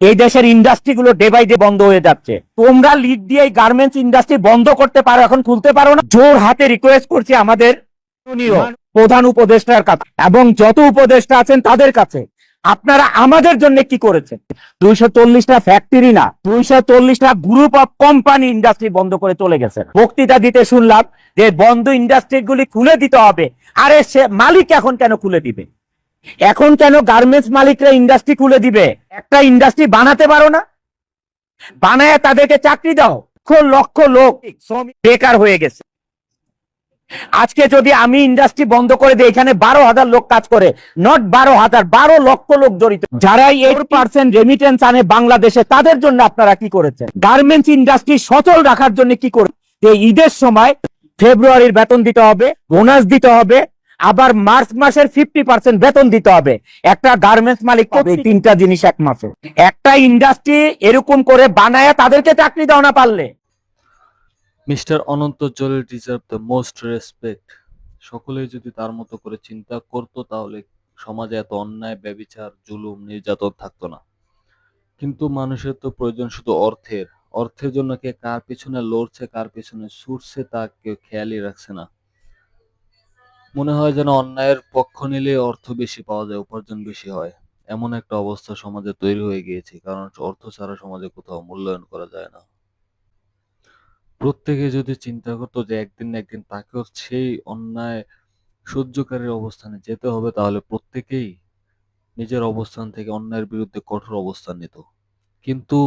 এই দেশের ইন্ডাস্ট্রি গুলো ডে বাই ডে বন্ধ হয়ে যাচ্ছে। তোমরা লিড দিয়ে এই গার্মেন্টস ইন্ডাস্ট্রি বন্ধ করতে পারো, এখন খুলতে পারো না। জোর হাতে রিকোয়েস্ট করছি আমাদের প্রধান উপদেষ্টার কাছে এবং যত উপদেষ্টা আছেন তাদের কাছে। আপনারা আমাদের জন্য কি করেছেন? দুইশো চল্লিশটা ফ্যাক্টরি না, দুইশো চল্লিশটা গ্রুপ অফ কোম্পানি ইন্ডাস্ট্রি বন্ধ করে চলে গেছে। বক্তৃতা দিতে শুনলাম যে বন্ধ ইন্ডাস্ট্রি গুলি খুলে দিতে হবে। আরে সে মালিক এখন কেন খুলে দিবে? এখন কেন গার্মেন্টস মালিকরা ইন্ডাস্ট্রি খুলে দিবে? একটা ইন্ডাস্ট্রি বানাতে পারো না? বানায় তাদেরকে চাকরি দাও। লক্ষ লক্ষ লোক বেকার হয়ে গেছে। আজকে যদি আমি ইন্ডাস্ট্রি বন্ধ করে দিই, এখানে বারো হাজার লোক কাজ করে নট বারো হাজার, বারো লক্ষ লোক জড়িত। যারা এইট পার্সেন্ট রেমিটেন্স আনে বাংলাদেশে, তাদের জন্য আপনারা কি করেছেন? গার্মেন্টস ইন্ডাস্ট্রি সচল রাখার জন্য কি করে ঈদের সময় ফেব্রুয়ারির বেতন দিতে হবে বোনাস দিতে হবে আবার মার্চ মাসের ফিফটি পার্সেন্ট বেতন দিতে হবে। একটা গার্মেন্টস মালিক পাবে এই তিনটা জিনিস এক মাসে একটা ইন্ডাস্ট্রি এরকম করে বানায় তাদেরকে চাকরি দাও না পারলে। Mister Ananta Jalil deserve the most respect সকলেই যদি তার মতো করে চিন্তা করতো তাহলে সমাজে এত অন্যায় ব্যবিচার জুলুম নির্যাতন থাকতো না। কিন্তু মানুষের তো প্রয়োজন শুধু অর্থের। অর্থের জন্য কে কার পিছনে লড়ছে কার পিছনে ছুটছে তা কেউ খেয়ালই রাখছে না। মনে হয় যেন অন্যায়ের পক্ষ নিলে অর্থ বেশি পাওয়া যায়, উপার্জন বেশি হয়। এমন একটা অবস্থা সমাজে তৈরি হয়ে গিয়েছে, কারণ অর্থ ছাড়া সমাজে কোথাও মূল্যায়ন করা যায় না। প্রত্যেকে যদি চিন্তা করতো যে একদিন না একদিন তাকেও সেই অন্যায় সহ্যকারীর অবস্থানে যেতে হবে, তাহলে প্রত্যেকেই নিজের অবস্থান থেকে অন্যায়ের বিরুদ্ধে কঠোর অবস্থান নিত। কিন্তু